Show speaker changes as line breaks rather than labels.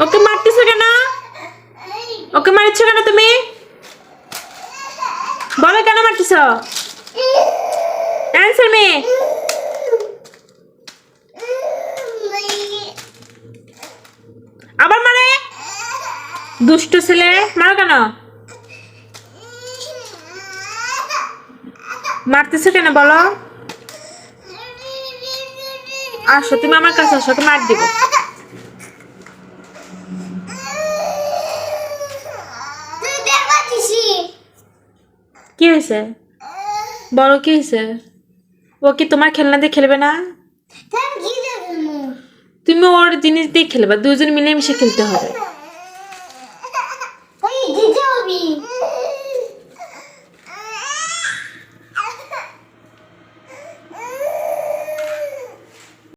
ওকে মারতেছো কেন? ওকে মারছ কেন তুমি? বলো কেন মারতেছ? অ্যান্সার মি আবার মারে। দুষ্ট ছেলে। মারো কেন? মারতেছো কেন বলো? আসো, তুমি আমার কাছে আসো, ওকে মার দিব। কি হয়েছে? বড় কি হয়েছে? ও কি তোমার খেলনা দিয়ে খেলবে না? তুমি ওর জিনিস দিয়ে খেলবা দুজন মিলে মিশে খেলতে হবে।